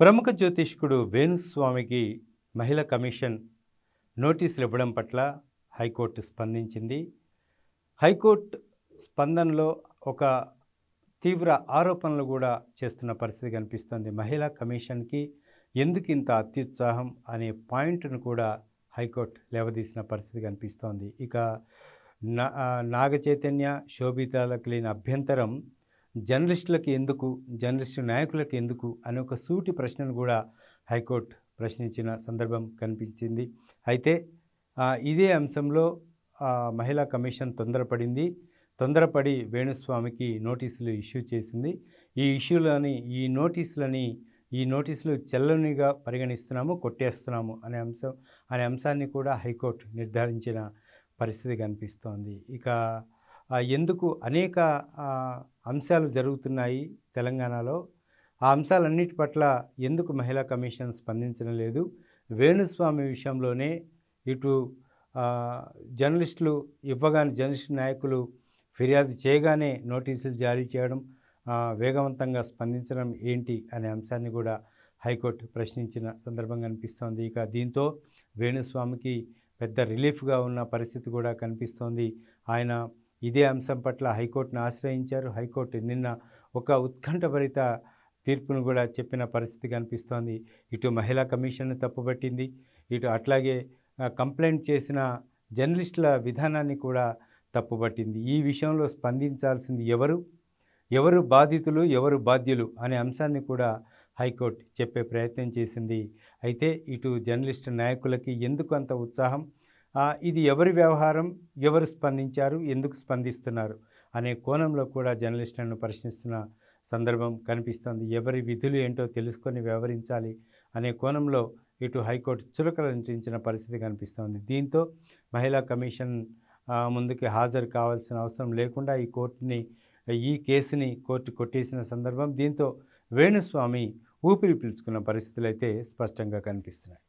ప్రముఖ జ్యోతిష్కుడు వేణుస్వామికి మహిళ కమిషన్ నోటీసులు ఇవ్వడం పట్ల హైకోర్టు స్పందించింది. హైకోర్టు స్పందనలో ఒక తీవ్ర ఆరోపణలు కూడా చేస్తున్న పరిస్థితి కనిపిస్తుంది. మహిళా కమిషన్కి ఎందుకు ఇంత అత్యుత్సాహం అనే పాయింట్ను కూడా హైకోర్టు లేవదీసిన పరిస్థితి కనిపిస్తోంది. ఇక నా నాగచైతన్య నాగ చైతన్య శోభితాలకు లేని అభ్యంతరం జర్నలిస్టులకు ఎందుకు జర్నలిస్టు నాయకులకు ఎందుకు అనే ఒక సూటి ప్రశ్నను కూడా హైకోర్టు ప్రశ్నించిన సందర్భం కనిపించింది. అయితే ఇదే అంశంలో మహిళా కమిషన్ తొందరపడింది. తొందరపడి వేణుస్వామికి నోటీసులు ఇష్యూ చేసింది. ఈ ఇష్యూలని ఈ నోటీసులని ఈ నోటీసులు చెల్లనిగా పరిగణిస్తున్నాము కొట్టేస్తున్నాము అనే అంశం అనే అంశాన్ని కూడా హైకోర్టు నిర్ధారించిన పరిస్థితి కనిపిస్తోంది. ఇక ఎందుకు అనేక అంశాలు జరుగుతున్నాయి తెలంగాణలో. ఆ అంశాలన్నిటి పట్ల ఎందుకు మహిళా కమిషన్ స్పందించడం లేదు? వేణుస్వామి విషయంలోనే ఇటు జర్నలిస్టులు ఇవ్వగానే జర్నలిస్ట్ నాయకులు ఫిర్యాదు చేయగానే నోటీసులు జారీ చేయడం వేగవంతంగా స్పందించడం ఏంటి అనే అంశాన్ని కూడా హైకోర్టు ప్రశ్నించిన సందర్భం కనిపిస్తోంది ఇక దీంతో వేణుస్వామికి పెద్ద రిలీఫ్గా ఉన్న పరిస్థితి కూడా కనిపిస్తోంది. ఆయన ఇదే అంశం పట్ల హైకోర్టును ఆశ్రయించారు. హైకోర్టు నిన్న ఒక ఉత్కంఠభరిత తీర్పును కూడా చెప్పిన పరిస్థితి కనిపిస్తోంది. ఇటు మహిళా కమిషన్ తప్పుపట్టింది. ఇటు అట్లాగే కంప్లైంట్ చేసిన జర్నలిస్టుల విధానాన్ని కూడా తప్పుపట్టింది. ఈ విషయంలో స్పందించాల్సింది ఎవరు? ఎవరు బాధితులు? ఎవరు బాధ్యులు? అనే అంశాన్ని కూడా హైకోర్టు చెప్పే ప్రయత్నం చేసింది. అయితే ఇటు జర్నలిస్టు నాయకులకి ఎందుకు అంత ఉత్సాహం? ఇది ఎవరి వ్యవహారం ఎవరు స్పందించారు ఎందుకు స్పందిస్తున్నారు అనే కోణంలో కూడా జర్నలిస్టులను ప్రశ్నిస్తున్న సందర్భం కనిపిస్తోంది. ఎవరి విధులు ఏంటో తెలుసుకొని వ్యవహరించాలి అనే కోణంలో ఇటు హైకోర్టు చురకలంటించిన పరిస్థితి కనిపిస్తోంది. దీంతో మహిళా కమిషన్ ముందుకి హాజరు కావాల్సిన అవసరం లేకుండా ఈ కోర్టుని ఈ కేసుని కోర్టు కొట్టేసిన సందర్భం దీంతో వేణుస్వామి ఊపిరి పీల్చుకున్న పరిస్థితులు అయితే స్పష్టంగా కనిపిస్తున్నాయి.